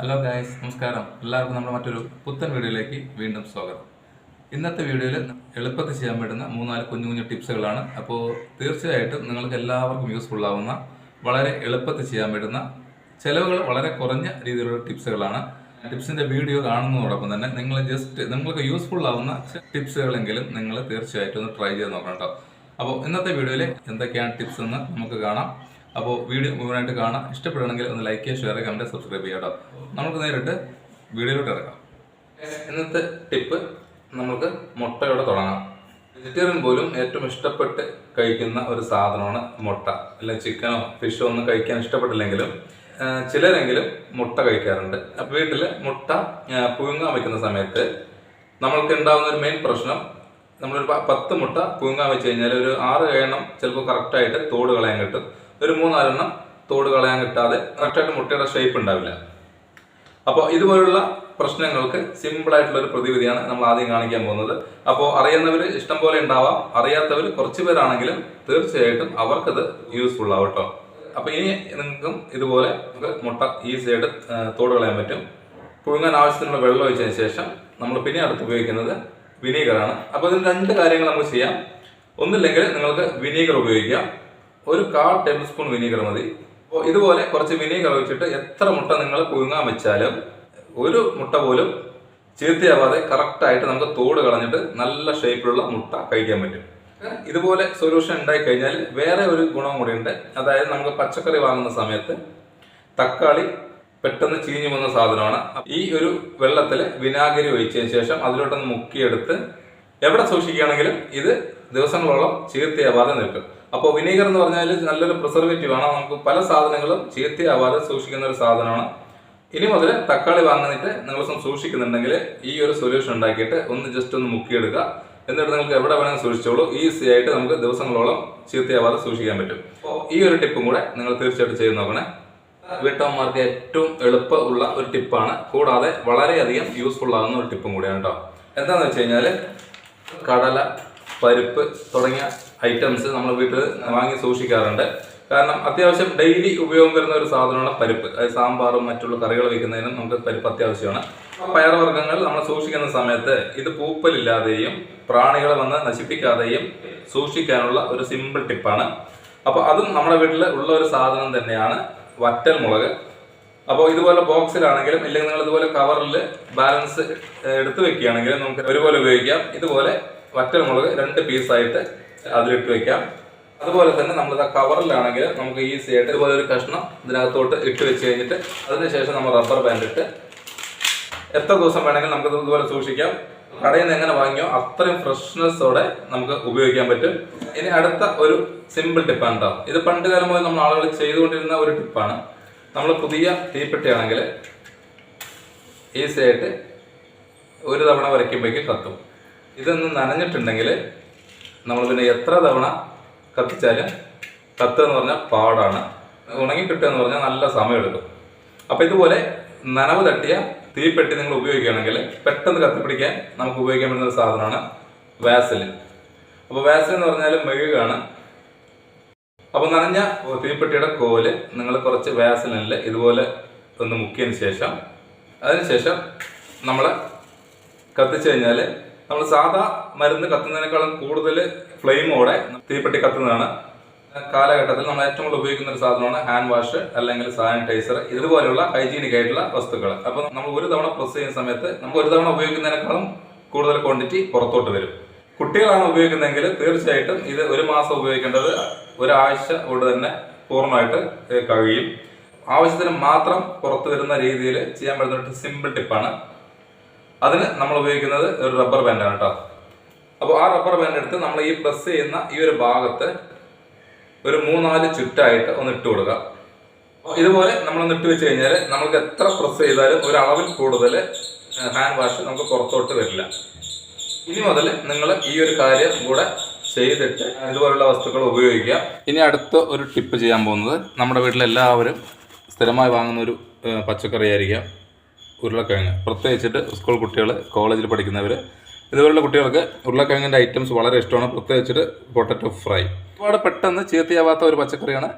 Hello guys നമസ്കാരം. എല്ലാവർക്കും നമ്മുടെ മറ്റൊരു പുത്തൻ വീഡിയോയിലേക്ക് വീണ്ടും സ്വാഗതം. ഇന്നത്തെ വീഡിയോയിൽ എളുപ്പത്തിൽ ചെയ്യാൻ പറ്റുന്ന മൂന്നാൽ കുഞ്ഞു കുഞ്ഞു ടിപ്സുകളാണ്. അപ്പോൾ തീർച്ചയായിട്ടും നിങ്ങൾക്ക് എല്ലാവർക്കും യൂസ്ഫുൾ ആവുന്ന വളരെ എളുപ്പത്തിൽ ചെയ്യാൻ പറ്റുന്ന ചിലവുകൾ വളരെ കുറഞ്ഞ രീതിയിലുള്ള ടിപ്സുകളാണ്. ടിപ്സിന്റെ വീഡിയോ കാണുന്നതോടൊപ്പം തന്നെ നിങ്ങൾ ജസ്റ്റ് നിങ്ങൾക്ക് യൂസ്ഫുൾ ആവുന്ന ടിപ്സുകളെങ്കിലും നിങ്ങൾ തീർച്ചയായിട്ടും ഒന്ന് ട്രൈ ചെയ്ത് നോക്കണം കേട്ടോ. അപ്പോൾ ഇന്നത്തെ വീഡിയോയിൽ എന്തൊക്കെയാണ് ടിപ്സ് എന്ന് നമുക്ക് കാണാം. അപ്പോൾ വീഡിയോ മുഴുവനായിട്ട് കാണാം. ഇഷ്ടപ്പെടുകയാണെങ്കിൽ ഒന്ന് ലൈക്ക് ചെയ്യുക ഷെയർ കമന്റ് സബ്സ്ക്രൈബ് ചെയ്യാം കേട്ടോ. നമുക്ക് നേരിട്ട് വീഡിയോയിലോട്ട് ഇറക്കാം ഇന്നത്തെ ടിപ്പ് നമുക്ക് മുട്ടയോടെ തുടങ്ങാം. വെജിറ്റേറിയൻ പോലും ഏറ്റവും ഇഷ്ടപ്പെട്ട് കഴിക്കുന്ന ഒരു സാധനമാണ് മുട്ട. അല്ലെങ്കിൽ ചിക്കനോ ഫിഷോ ഒന്നും കഴിക്കാൻ ഇഷ്ടപ്പെട്ടില്ലെങ്കിലും ചിലരെങ്കിലും മുട്ട കഴിക്കാറുണ്ട്. അപ്പോൾ വീട്ടിൽ മുട്ട പുഴുങ്ങാൻ വെക്കുന്ന സമയത്ത് നമ്മൾക്ക് ഉണ്ടാകുന്ന ഒരു മെയിൻ പ്രശ്നം നമ്മളൊരു പത്ത് മുട്ട പുഴുങ്ങാൻ വെച്ച് കഴിഞ്ഞാൽ ഒരു ആറ് എണ്ണം ചിലപ്പോൾ കറക്റ്റായിട്ട് തോട് കളയാൻ കിട്ടും. ഒരു മൂന്നാലെണ്ണം തോട് കളയാൻ കിട്ടാതെ കറക്റ്റായിട്ട് മുട്ടയുടെ ഷേപ്പ് ഉണ്ടാവില്ല. അപ്പോൾ ഇതുപോലുള്ള പ്രശ്നങ്ങൾക്ക് ഒരു പ്രതിവിധിയാണ് നമ്മൾ ആദ്യം കാണിക്കാൻ പോകുന്നത്. അപ്പോൾ അറിയുന്നവർ ഇഷ്ടം പോലെ ഉണ്ടാവാം. അറിയാത്തവർ കുറച്ച് പേരാണെങ്കിലും തീർച്ചയായിട്ടും അവർക്കത് യൂസ്ഫുൾ ആവട്ടോ അപ്പോൾ ഇനി നിങ്ങൾക്കും ഇതുപോലെ നമുക്ക് മുട്ട ഈസി ആയിട്ട് തോട് കളയാൻ പറ്റും. പുഴുങ്ങാൻ ആവശ്യത്തിനുള്ള വെള്ളം ഒഴിച്ചതിന് ശേഷം നമ്മൾ പിന്നെ അടുത്ത് ഉപയോഗിക്കുന്നത് വിനീഗറാണ്. അപ്പോൾ ഇതിന് രണ്ട് കാര്യങ്ങൾ നമുക്ക് ചെയ്യാം. ഒന്നില്ലെങ്കിൽ നിങ്ങൾക്ക് വിനീഗർ ഉപയോഗിക്കാം. ഒരു കാൽ ടേബിൾ സ്പൂൺ വിനീഗർ മതി. അപ്പോൾ ഇതുപോലെ കുറച്ച് വിനീഗർ ഒഴിച്ചിട്ട് എത്ര മുട്ട നിങ്ങൾ പുഴുങ്ങാൻ വെച്ചാലും ഒരു മുട്ട പോലും ചീത്തയാവാതെ കറക്റ്റായിട്ട് നമുക്ക് തോട് കളഞ്ഞിട്ട് നല്ല ഷേപ്പിലുള്ള മുട്ട കഴിക്കാൻ പറ്റും. ഇതുപോലെ സൊല്യൂഷൻ ഉണ്ടായി കഴിഞ്ഞാൽ വേറെ ഒരു ഗുണം കൂടി ഉണ്ട്. അതായത് നമുക്ക് പച്ചക്കറി വാങ്ങുന്ന സമയത്ത് തക്കാളി പെട്ടെന്ന് ചീഞ്ഞു പോകുന്ന സാധനമാണ്. ഈ ഒരു വെള്ളത്തിൽ വിനാഗിരി ഒഴിച്ചതിന് ശേഷം അതിലോട്ടൊന്ന് മുക്കിയെടുത്ത് എവിടെ സൂക്ഷിക്കുകയാണെങ്കിലും ഇത് ദിവസങ്ങളോളം ചീത്തയാവാതെ നിൽക്കും. അപ്പോൾ വിനീഗർ എന്ന് പറഞ്ഞാൽ നല്ലൊരു പ്രിസർവേറ്റീവ് ആണ്. നമുക്ക് പല സാധനങ്ങളും ചീത്തയാവാതെ സൂക്ഷിക്കുന്ന ഒരു സാധനമാണ്. ഇനി മുതൽ തക്കാളി വാങ്ങുന്നിട്ട് നിങ്ങൾ സൂക്ഷിക്കുന്നുണ്ടെങ്കിൽ ഈ ഒരു സൊല്യൂഷൻ ഉണ്ടാക്കിയിട്ട് ഒന്ന് ജസ്റ്റ് ഒന്ന് മുക്കിയെടുക്കുക എന്നിട്ട് നിങ്ങൾക്ക് എവിടെ വേണമെങ്കിലും സൂക്ഷിച്ചോളൂ. ഈസി ആയിട്ട് നമുക്ക് ദിവസങ്ങളോളം ചീത്തയാവാതെ സൂക്ഷിക്കാൻ പറ്റും. അപ്പോൾ ഈ ഒരു ടിപ്പും കൂടെ നിങ്ങൾ തീർച്ചയായിട്ടും ചെയ്ത് നോക്കണേ. വീട്ടമ്മമാർക്ക് ഏറ്റവും എളുപ്പമുള്ള ഒരു ടിപ്പാണ്. കൂടാതെ വളരെയധികം യൂസ്ഫുൾ ആകുന്ന ഒരു ടിപ്പും കൂടിയാണ് കേട്ടോ എന്താണെന്ന് വെച്ച് കഴിഞ്ഞാൽ കടല പരിപ്പ് തുടങ്ങിയ ഐറ്റംസ് നമ്മൾ വീട്ടിൽ വാങ്ങി സൂക്ഷിക്കാറുണ്ട്. കാരണം അത്യാവശ്യം ഡെയിലി ഉപയോഗം വരുന്ന ഒരു സാധനമാണ് പരിപ്പ്. അതായത് സാമ്പാറും മറ്റുള്ള കറികൾ വയ്ക്കുന്നതിനും നമുക്ക് പരിപ്പ് അത്യാവശ്യമാണ്. പയർവർഗങ്ങൾ നമ്മൾ സൂക്ഷിക്കുന്ന സമയത്ത് ഇത് പൂപ്പലില്ലാതെയും പ്രാണികളെ വന്ന് നശിപ്പിക്കാതെയും സൂക്ഷിക്കാനുള്ള ഒരു സിമ്പിൾ ടിപ്പാണ് അപ്പോൾ അതും നമ്മുടെ വീട്ടിൽ ഉള്ള ഒരു സാധനം തന്നെയാണ് വറ്റൽ മുളക്. അപ്പോൾ ഇതുപോലെ ബോക്സിലാണെങ്കിലും ഇല്ലെങ്കിൽ നിങ്ങൾ ഇതുപോലെ കവറിൽ ബാലൻസ് എടുത്തു വെക്കുകയാണെങ്കിലും നമുക്ക് ഒരുപോലെ ഉപയോഗിക്കാം. ഇതുപോലെ വറ്റൽ മുളക് രണ്ട് പീസായിട്ട് അതിലിട്ട് വെക്കാം. അതുപോലെ തന്നെ നമ്മൾ കവറിലാണെങ്കിൽ നമുക്ക് ഈസി ആയിട്ട് ഇതുപോലെ ഒരു കഷ്ണം ഇതിനകത്തോട്ട് ഇട്ട് വെച്ച് കഴിഞ്ഞിട്ട് അതിനുശേഷം നമ്മൾ റബ്ബർ ബാൻഡ് ഇട്ട് എത്ര ദിവസം വേണമെങ്കിലും നമുക്ക് ഇതുപോലെ സൂക്ഷിക്കാം. കടയിൽ നിന്ന് എങ്ങനെ വാങ്ങിയോ അത്രയും ഫ്രഷ്നെസ്സോടെ നമുക്ക് ഉപയോഗിക്കാൻ പറ്റും. ഇനി അടുത്ത ഒരു സിമ്പിൾ ടിപ്പാണ് കേട്ടോ. ഇത് പണ്ട് കാലം മുതൽ നമ്മൾ ആളുകൾ ചെയ്തുകൊണ്ടിരുന്ന ഒരു ടിപ്പാണ്. നമ്മൾ പുതിയ തീപ്പെട്ടിയാണെങ്കിൽ ഈസി ആയിട്ട് ഒരു തവണ വരയ്ക്കുമ്പോഴേക്കും കത്തും. ഇതൊന്ന് നനഞ്ഞിട്ടുണ്ടെങ്കിൽ നമ്മൾ പിന്നെ എത്ര തവണ കത്തിച്ചാലും കത്തുക എന്ന് പറഞ്ഞാൽ പാടാണ്. ഉണങ്ങി കിട്ടുക എന്ന് പറഞ്ഞാൽ നല്ല സമയമെടുക്കും. അപ്പോൾ ഇതുപോലെ നനവ് തട്ടിയ തീപ്പെട്ടി നിങ്ങൾ ഉപയോഗിക്കുകയാണെങ്കിൽ പെട്ടെന്ന് കത്തിപ്പിടിക്കാൻ നമുക്ക് ഉപയോഗിക്കാൻ പറ്റുന്ന ഒരു സാധനമാണ് വാസലിൻ. അപ്പോൾ വാസലിൻ എന്ന് പറഞ്ഞാൽ മെഴുകാണ്. അപ്പോൾ നനഞ്ഞ തീപ്പെട്ടിയുടെ കോൽ നിങ്ങൾ കുറച്ച് വാസലിനിൽ ഇതുപോലെ ഒന്ന് മുക്കിയതിന് ശേഷം അതിനുശേഷം നമ്മൾ കത്തിച്ചു കഴിഞ്ഞാൽ നമ്മൾ സാധാ മരുന്ന് കത്തുന്നതിനേക്കാളും കൂടുതൽ ഫ്ലെയിമോടെ തീപ്പെട്ടി കത്തുന്നതാണ്. കാലഘട്ടത്തിൽ നമ്മൾ ഏറ്റവും കൂടുതൽ ഉപയോഗിക്കുന്ന ഒരു സാധനമാണ് ഹാൻഡ് വാഷ് അല്ലെങ്കിൽ സാനിറ്റൈസർ ഇതുപോലെയുള്ള ഹൈജീനിക് ആയിട്ടുള്ള വസ്തുക്കൾ. അപ്പോൾ നമ്മൾ ഒരു തവണ പ്രസ് ചെയ്യുന്ന സമയത്ത് നമുക്ക് ഒരു തവണ ഉപയോഗിക്കുന്നതിനേക്കാളും കൂടുതൽ ക്വാണ്ടിറ്റി പുറത്തോട്ട് വരും. കുട്ടികളാണ് ഉപയോഗിക്കുന്നതെങ്കിൽ തീർച്ചയായിട്ടും ഇത് ഒരു മാസം ഉപയോഗിക്കേണ്ടത് ഒരാഴ്ച കൊണ്ട് തന്നെ പൂർണമായിട്ട് കഴിയും. ആവശ്യത്തിന് മാത്രം പുറത്തു വരുന്ന രീതിയിൽ ചെയ്യാൻ പറ്റുന്ന ഒരു സിമ്പിൾ ടിപ്പാണ് അതിന് നമ്മൾ ഉപയോഗിക്കുന്നത് ഒരു റബ്ബർ ബാൻഡാണ് കേട്ടോ. അപ്പോൾ ആ റബ്ബർ ബാൻഡ് എടുത്ത് നമ്മൾ ഈ പ്രസ് ചെയ്യുന്ന ഈ ഒരു ഭാഗത്ത് ഒരു മൂന്നാൽ ചുറ്റായിട്ട് ഒന്ന് ഇട്ട് കൊടുക്കുക. ഇതുപോലെ നമ്മളൊന്ന് ഇട്ട് വെച്ച് കഴിഞ്ഞാൽ നമുക്ക് എത്ര പ്രസ് ചെയ്താലും ഒരു അളവിൽ കൂടുതൽ ഹാൻഡ് വാഷ് നമുക്ക് പുറത്തോട്ട് വരില്ല. ഇനി മുതൽ നിങ്ങൾ ഈ ഒരു കാര്യം കൂടെ ചെയ്തിട്ട് ഇതുപോലുള്ള വസ്തുക്കൾ ഉപയോഗിക്കുക. ഇനി അടുത്ത ഒരു ടിപ്പ് ചെയ്യാൻ പോകുന്നത് നമ്മുടെ വീട്ടിലെല്ലാവരും സ്ഥിരമായി വാങ്ങുന്ന ഒരു പച്ചക്കറി ആയിരിക്കാം. ഉരുളക്കിഴങ്ങ്. പ്രത്യേകിച്ചിട്ട് സ്കൂൾ കുട്ടികൾ കോളേജിൽ പഠിക്കുന്നവർ ഇതുപോലുള്ള കുട്ടികൾക്ക് ഉരുളക്കിഴങ്ങിന്റെ ഐറ്റംസ് വളരെ ഇഷ്ടമാണ്. പ്രത്യേകിച്ചിട്ട് പൊട്ടറ്റോ ഫ്രൈ. ഒരുപാട് പെട്ടെന്ന് ചീത്തയാവാത്ത ഒരു പച്ചക്കറിയാണ്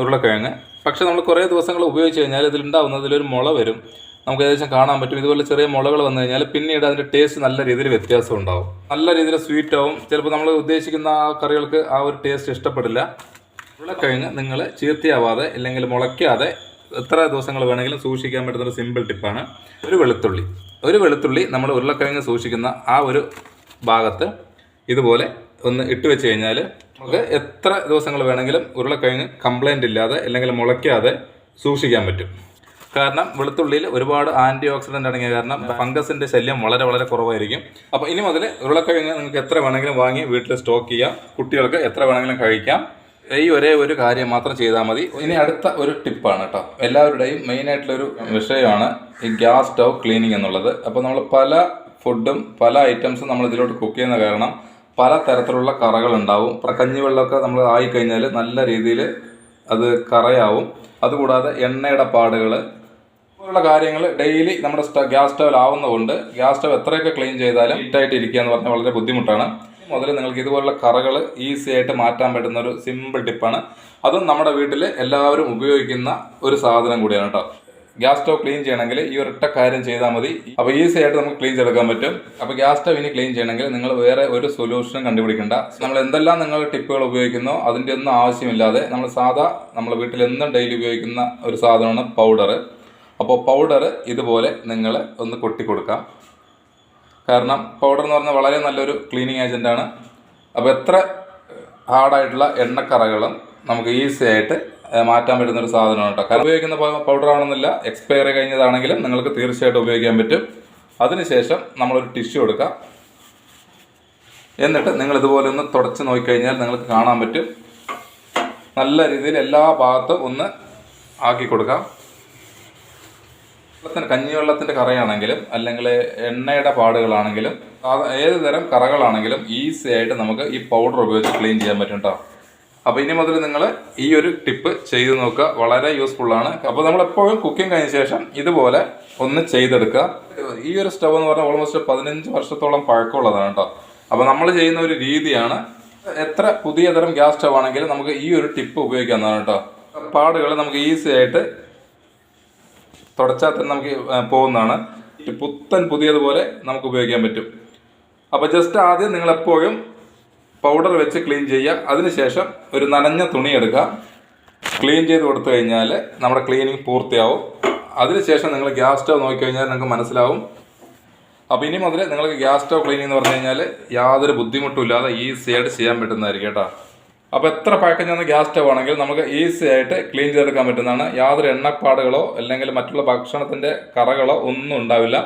ഉരുളക്കിഴങ്ങ്. പക്ഷെ നമ്മൾ കുറേ ദിവസങ്ങൾ ഉപയോഗിച്ച് കഴിഞ്ഞാൽ ഇതിലുണ്ടാവുന്നതിലൊരു മുള വരും. നമുക്ക് ഏകദേശം കാണാൻ പറ്റും. ഇതുപോലെ ചെറിയ മുളകൾ വന്നു കഴിഞ്ഞാൽ പിന്നീട് അതിന്റെ ടേസ്റ്റ് നല്ല രീതിയിൽ വ്യത്യാസം ഉണ്ടാവും. നല്ല രീതിയിൽ സ്വീറ്റ് ആവും. ചിലപ്പോൾ നമ്മൾ ഉദ്ദേശിക്കുന്ന ആ കറികൾക്ക് ആ ഒരു ടേസ്റ്റ് ഇഷ്ടപ്പെടില്ല. ഉരുളക്കിഴങ്ങ് നിങ്ങൾ ചീർത്തിയാവാതെ ഇല്ലെങ്കിൽ മുളയ്ക്കാതെ എത്ര ദിവസങ്ങൾ വേണമെങ്കിലും സൂക്ഷിക്കാൻ പറ്റുന്ന ഒരു സിമ്പിൾ ടിപ്പാണ് ഒരു വെളുത്തുള്ളി. ഒരു വെളുത്തുള്ളി നമ്മൾ ഉരുളക്കിഴങ്ങ് സൂക്ഷിക്കുന്ന ആ ഒരു ഭാഗത്ത് ഇതുപോലെ ഒന്ന് ഇട്ട് വെച്ച് കഴിഞ്ഞാൽ നമുക്ക് എത്ര ദിവസങ്ങൾ വേണമെങ്കിലും ഉരുളക്കിഴങ്ങ് കംപ്ലൈന്റ് ഇല്ലാതെ അല്ലെങ്കിൽ മുളയ്ക്കാതെ സൂക്ഷിക്കാൻ പറ്റും. കാരണം വെളുത്തുള്ളിയിൽ ഒരുപാട് ആന്റി ഓക്സിഡന്റ് അടങ്ങിയ കാരണം ഫംഗസിന്റെ ശല്യം വളരെ വളരെ കുറവായിരിക്കും. അപ്പോൾ ഇനി മുതൽ ഉരുളക്കിഴങ്ങ് നിങ്ങൾക്ക് എത്ര വേണമെങ്കിലും വാങ്ങി വീട്ടിൽ സ്റ്റോക്ക് ചെയ്യാം. കുട്ടികൾക്ക് എത്ര വേണമെങ്കിലും കഴിക്കാം. ഈ ഒരേ ഒരു കാര്യം മാത്രം ചെയ്താൽ മതി. ഇനി അടുത്ത ഒരു ടിപ്പാണ് കേട്ടോ എല്ലാവരുടെയും മെയിൻ ആയിട്ടുള്ള ഒരു വിഷയമാണ് ഈ ഗ്യാസ് സ്റ്റവ് ക്ലീനിങ് എന്നുള്ളത്. അപ്പോൾ നമ്മൾ പല ഫുഡും പല ഐറ്റംസും നമ്മൾ ഇതിലോട്ട് കുക്ക് ചെയ്യുന്ന കാരണം പല തരത്തിലുള്ള കറകൾ ഉണ്ടാവും. കഞ്ഞിവെള്ളമൊക്കെ നമ്മൾ ആയിക്കഴിഞ്ഞാൽ നല്ല രീതിയിൽ അത് കറയാവും. അതുകൂടാതെ എണ്ണയുടെ പാടുകൾ ഉള്ള കാര്യങ്ങൾ ഡെയിലി നമ്മുടെ ഗ്യാസ് സ്റ്റവിൽ ആവുന്നതുകൊണ്ട് ഗ്യാസ് സ്റ്റവ് എത്രയൊക്കെ ക്ലീൻ ചെയ്താലും നീറ്റായിട്ട് ഇരിക്കുക എന്ന് പറഞ്ഞാൽ വളരെ ബുദ്ധിമുട്ടാണ്. മുതൽ നിങ്ങൾക്ക് ഇതുപോലുള്ള കറകൾ ഈസി ആയിട്ട് മാറ്റാൻ പറ്റുന്ന ഒരു സിമ്പിൾ ടിപ്പാണ് അതും നമ്മുടെ വീട്ടിൽ എല്ലാവരും ഉപയോഗിക്കുന്ന ഒരു സാധനം കൂടിയാണ് കേട്ടോ ഗ്യാസ് സ്റ്റവ് ക്ലീൻ ചെയ്യണമെങ്കിൽ ഈ ഒരൊറ്റ കാര്യം ചെയ്താൽ മതി. അപ്പോൾ ഈസി ആയിട്ട് നമുക്ക് ക്ലീൻ ചെയ്തെടുക്കാൻ പറ്റും. അപ്പോൾ ഗ്യാസ് സ്റ്റവ് ഇനി ക്ലീൻ ചെയ്യണമെങ്കിൽ നിങ്ങൾ വേറെ ഒരു സൊല്യൂഷനും കണ്ടുപിടിക്കേണ്ട. നമ്മൾ എന്തെല്ലാം നിങ്ങൾ ടിപ്പുകൾ ഉപയോഗിക്കുന്നോ അതിന്റെ ഒന്നും ആവശ്യമില്ലാതെ നമ്മൾ സാധാ നമ്മൾ വീട്ടിൽ എന്നും ഡെയിലി ഉപയോഗിക്കുന്ന ഒരു സാധനമാണ് പൗഡർ അപ്പോൾ പൗഡർ ഇതുപോലെ നിങ്ങൾ ഒന്ന് കൊട്ടി കൊടുക്കാം കാരണം പൗഡർ എന്ന് പറഞ്ഞാൽ വളരെ നല്ലൊരു ക്ലീനിങ് ഏജന്റാണ് അപ്പോൾ എത്ര ഹാർഡായിട്ടുള്ള എണ്ണക്കറകളും നമുക്ക് ഈസി ആയിട്ട് മാറ്റാൻ പറ്റുന്ന ഒരു സാധനമാണ് കേട്ടോ കാരണം ഉപയോഗിക്കുന്ന പൗഡർ ആണെന്നില്ല എക്സ്പയറി കഴിഞ്ഞതാണെങ്കിലും നിങ്ങൾക്ക് തീർച്ചയായിട്ടും ഉപയോഗിക്കാൻ പറ്റും. അതിനുശേഷം നമ്മളൊരു ടിഷ്യൂ എടുക്കാം. എന്നിട്ട് നിങ്ങൾ ഇതുപോലെ ഒന്ന് തുടച്ച് നോക്കിക്കഴിഞ്ഞാൽ നിങ്ങൾക്ക് കാണാൻ പറ്റും. നല്ല രീതിയിൽ എല്ലാ ഭാഗത്തും ഒന്ന് ആക്കി കൊടുക്കാം. വെള്ളത്തിന് കഞ്ഞിവെള്ളത്തിന്റെ കറയാണെങ്കിലും അല്ലെങ്കിൽ എണ്ണയുടെ പാടുകളാണെങ്കിലും ഏത് തരം കറകളാണെങ്കിലും ഈസി ആയിട്ട് നമുക്ക് ഈ പൗഡർ ഉപയോഗിച്ച് ക്ലീൻ ചെയ്യാൻ പറ്റും കേട്ടോ അപ്പോൾ ഇനി മുതൽ നിങ്ങൾ ഈ ഒരു ടിപ്പ് ചെയ്ത് നോക്കുക. വളരെ യൂസ്ഫുൾ ആണ്. അപ്പോൾ നമ്മൾ എപ്പോഴും കുക്കിംഗ് കഴിഞ്ഞ ശേഷം ഇതുപോലെ ഒന്ന് ചെയ്തെടുക്കുക. ഈ ഒരു സ്റ്റവ് എന്ന് പറഞ്ഞാൽ ഓൾമോസ്റ്റ് പതിനഞ്ച് വർഷത്തോളം പഴക്കമുള്ളതാണ് കേട്ടോ അപ്പോൾ നമ്മൾ ചെയ്യുന്ന ഒരു രീതിയാണ് എത്ര പുതിയ തരം ഗ്യാസ് സ്റ്റവ് ആണെങ്കിലും നമുക്ക് ഈ ഒരു ടിപ്പ് ഉപയോഗിക്കാവുന്നതാണ് കേട്ടോ പാടുകൾ നമുക്ക് ഈസി ആയിട്ട് തുടച്ചാൽ തന്നെ നമുക്ക് പോകുന്നതാണ്. പുത്തൻ പുതിയതുപോലെ നമുക്ക് ഉപയോഗിക്കാൻ പറ്റും. അപ്പോൾ ജസ്റ്റ് ആദ്യം നിങ്ങൾ എപ്പോഴും പൗഡർ വെച്ച് ക്ലീൻ ചെയ്യുക. അതിനുശേഷം ഒരു നനഞ്ഞ തുണി എടുക്കുക. ക്ലീൻ ചെയ്ത് കൊടുത്തു കഴിഞ്ഞാൽ നമ്മുടെ ക്ലീനിങ് പൂർത്തിയാവും. അതിനുശേഷം നിങ്ങൾ ഗ്യാസ് സ്റ്റവ് നോക്കിക്കഴിഞ്ഞാൽ നിങ്ങൾക്ക് മനസ്സിലാവും. അപ്പോൾ ഇനി മുതൽ നിങ്ങൾക്ക് ഗ്യാസ് സ്റ്റവ് ക്ലീനിങ് എന്ന് പറഞ്ഞു കഴിഞ്ഞാൽ യാതൊരു ബുദ്ധിമുട്ടും ഇല്ലാതെ ഈസിയായിട്ട് ചെയ്യാൻ പറ്റുന്നതായിരിക്കും കേട്ടോ. അപ്പോൾ എത്ര പാക്കേജ് ആണ് ഗ്യാസ് സ്റ്റവ് ആണെങ്കിൽ നമുക്ക് ഈസി ആയിട്ട് ക്ലീൻ ചെയ്തെടുക്കാൻ പറ്റുന്നതാണ്. യാതൊരു എണ്ണപ്പാടുകളോ അല്ലെങ്കിൽ മറ്റുള്ള ഭക്ഷണത്തിന്റെ കറകളോ ഒന്നും ഉണ്ടാവില്ല.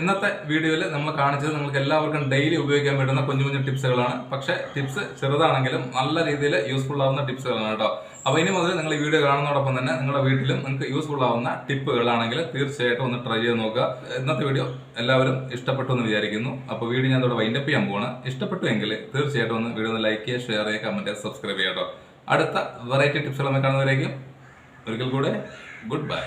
ഇന്നത്തെ വീഡിയോയിൽ നമ്മൾ കാണിച്ചത് നിങ്ങൾക്ക് എല്ലാവർക്കും ഡെയിലി ഉപയോഗിക്കാൻ പറ്റുന്ന കുഞ്ഞു കുഞ്ഞു ടിപ്സുകളാണ്. പക്ഷേ ടിപ്സ് ചെറുതാണെങ്കിലും നല്ല രീതിയിൽ യൂസ്ഫുൾ ആവുന്ന ടിപ്സുകളാണ് കേട്ടോ. അപ്പോൾ ഇനി മുതൽ നിങ്ങൾ ഈ വീഡിയോ കാണുന്നതോടൊപ്പം തന്നെ നിങ്ങളുടെ വീട്ടിലും നിങ്ങൾക്ക് യൂസ്ഫുൾ ആവുന്ന ടിപ്പുകളാണെങ്കിൽ തീർച്ചയായിട്ടും ഒന്ന് ട്രൈ ചെയ്ത് നോക്കുക. ഇന്നത്തെ വീഡിയോ എല്ലാവരും ഇഷ്ടപ്പെട്ടു എന്ന് വിചാരിക്കുന്നു. അപ്പോൾ വീഡിയോ ഞാൻ ഇവിടെ വൈൻഡപ്പ് ചെയ്യാൻ പോവാണ്. ഇഷ്ടപ്പെട്ടു എങ്കിൽ തീർച്ചയായിട്ടും ഒന്ന് വീഡിയോ ഒന്ന് ലൈക്ക് ചെയ്യുക ഷെയർ ചെയ്യുക കമന്റ് സബ്സ്ക്രൈബ് ചെയ്യുക കേട്ടോ. അടുത്ത വെറൈറ്റി ടിപ്സുകളുമായി കാണുന്നവരേക്കും ഒരിക്കൽ കൂടെ ഗുഡ് ബൈ